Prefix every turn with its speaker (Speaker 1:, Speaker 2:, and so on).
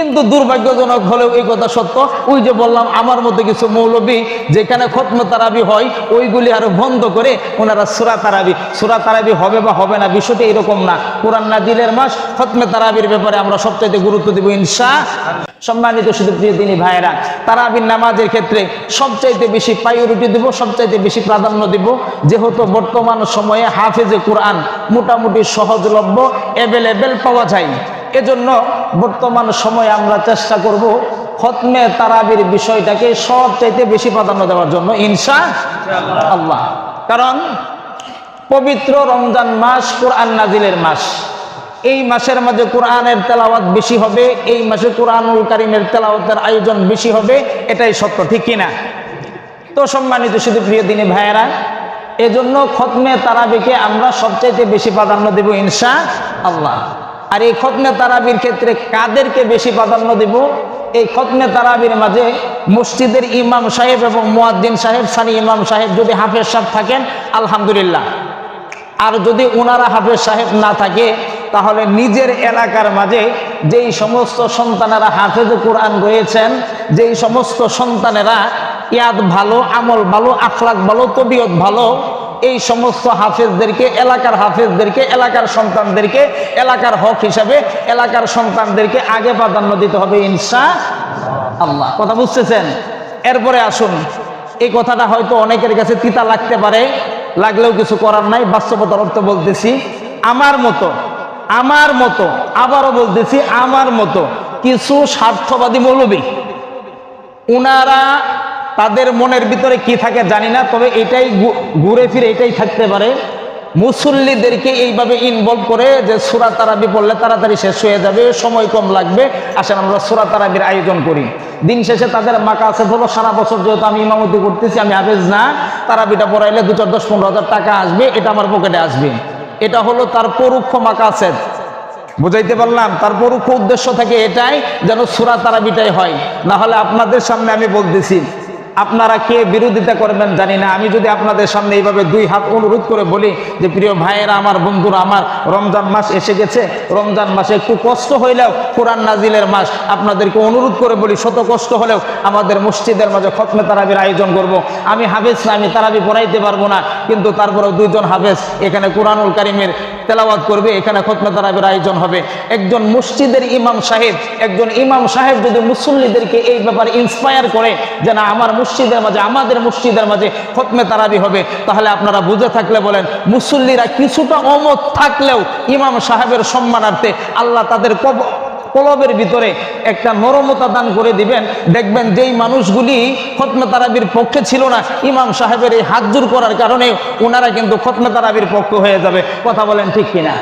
Speaker 1: কিন্তু দুর্ভাগ্যজনক হলেও এই কথা সত্য। ওই যে বললাম, আমার মধ্যে কিছু মৌলবী, যেখানে খতম তারাবি হয়, ওইগুলি আরও বন্ধ করে ওনারা সুরা তারাবি। সুরা তারাবি হবে বা হবে না, বিষয়টি এরকম না। কোরআন নাজিলের মাস, খতমে তারাবির ব্যাপারে আমরা সবচাইতে গুরুত্ব দিব ইনশা সম্মানিত শুধু প্রিয় দিনী ভাইয়েরা, তারাবির নামাজের ক্ষেত্রে সবচাইতে বেশি প্রায়োরিটি দিব, সবচাইতে বেশি প্রাধান্য দিব। যেহেতু বর্তমান সময়ে হাফেজে কোরআন মোটামুটি সহজলভ্য অ্যাভেলেবেল পাওয়া যায়। এজন্য বর্তমান সময়ে আমরা চেষ্টা করব খতমে তারাবির বিষয়টাকে সবচাইতে বেশি প্রাধান্য দেওয়ার জন্য, ইনশা আল্লাহ। কারণ পবিত্র রমজান মাস কোরআন নাজিলের মাস। এই মাসের মাঝে কোরআনের তেলাওয়াত বেশি হবে, এই মাসে কোরআনুল কারিমের তেলাওয়াতের আয়োজন বেশি হবে, এটাই সত্য, ঠিক কিনা? তো সম্মানিত শুধু প্রিয় দিনী ভাইয়েরা, এজন্য খতমে তারাবিকে আমরা সবচাইতে বেশি প্রাধান্য দেব, ইনশা আল্লাহ। আর এই খতমে তারাবির ক্ষেত্রে কাদেরকে বেশি প্রাধান্য দেব? এই খতমে তারাবির মাঝে মসজিদের ইমাম সাহেব এবং মুয়াদ্দিন সাহেব, সানি ইমাম সাহেব যদি হাফেজ সাহেব থাকেন, আলহামদুলিল্লাহ। আর যদি ওনারা হাফেজ সাহেব না থাকে, তাহলে নিজের এলাকার মাঝে যেই সমস্ত সন্তানেরা হাফেজ কোরআন রয়েছেন যেই সমস্ত সন্তানেরা ইয়াদ ভালো, আমল ভালো, আখলাক ভালো, তবিয়ত ভালো এই সমস্ত হাফেজদেরকে, এলাকার হাফেজদেরকে, এলাকার সন্তানদেরকে, এলাকার হক হিসাবে এলাকার সন্তানদেরকে আগে প্রাধান্য দিতে হবে ইনশা আল্লাহ কথা বুঝতেছেন? এরপরে আসুন। এই কথাটা হয়তো অনেকের কাছে তিতা লাগতে পারে, লাগলেও কিছু করার নাই, বাস্তবতার অর্থ বলতেছি, আমার মতো আমার মতো, আবারও বলতেছি, আমার মতো কিছু স্বার্থবাদী মৌলবী, উনারা তাদের মনের ভিতরে কি থাকে জানি না, তবে এটাই ঘুরে ফিরে এটাই থাকতে পারে। মুসল্লিদেরকে এইভাবে ইনভলভ করে যে সুরা তারাবি পড়লে তাড়াতাড়ি শেষ হয়ে যাবে, সময় কম লাগবে। আসেন আমরা সুরা তারাবির আয়োজন করি। দিন শেষে তাদের মাকা আছে হলো সারা বছর যেহেতু আমি ইমামতি করতেছি, আমি হাফেজ না, তারাবিটা পড়াইলে দু চার দশ পনেরো হাজার টাকা আসবে, এটা আমার পকেটে আসবে। এটা হলো তার পরোক্ষ মাকাসেদ বুঝাইতে পারলাম? তার পরোক্ষ উদ্দেশ্য থাকে এটাই যেন সুরা তারাবিটাই হয়। না হলে আপনাদের সামনে আমি বলতেছি আপনারা কে বিরোধিতা করবেন জানি না আমি যদি আপনাদের সামনে এইভাবে দুই হাত অনুরোধ করে বলি যে, প্রিয় ভাইয়েরা, আমার বন্ধুরা, আমার রমজান মাস এসে গেছে রমজান মাসে একটু কষ্ট হইলেও কোরআন নাজিলের মাস, আপনাদেরকে অনুরোধ করে বলি, শত কষ্ট হলেও আমাদের মসজিদের মাঝে খতমে তারাবির আয়োজন করব। আমি হাফেজ না, আমি তারাবি পড়াইতে পারব না, কিন্তু তারপরেও দুইজন হাফেজ, এখানে কোরআনুল কারিমের তেলাওয়াত করবে, এখানে খতনা তারাবের আয়োজন হবে। একজন মসজিদের ইমাম সাহেব, একজন ইমাম সাহেব যদি মুসল্লিদেরকে এই ব্যাপারে ইন্সপায়ার করে যে না, আমার মসজিদের মাঝে, আমাদের মসজিদের মাঝে খতমে তারাবি হবে, তাহলে আপনারা বুঝে থাকলে বলেন, মুসল্লিরা কিছুটা অমত থাকলেও ইমাম সাহেবের সম্মানার্থে আল্লাহ তাদের কব কলবের ভিতরে একটা নরমতা দান করে দিবেন। দেখবেন যেই মানুষগুলি খতমে তারাবির পক্ষে ছিল না, ইমাম সাহেবের এই হাত জোর করার কারণে ওনারা কিন্তু খতমে তারাবির পক্ষ হয়ে যাবে। কথা বলেন ঠিক কিনা?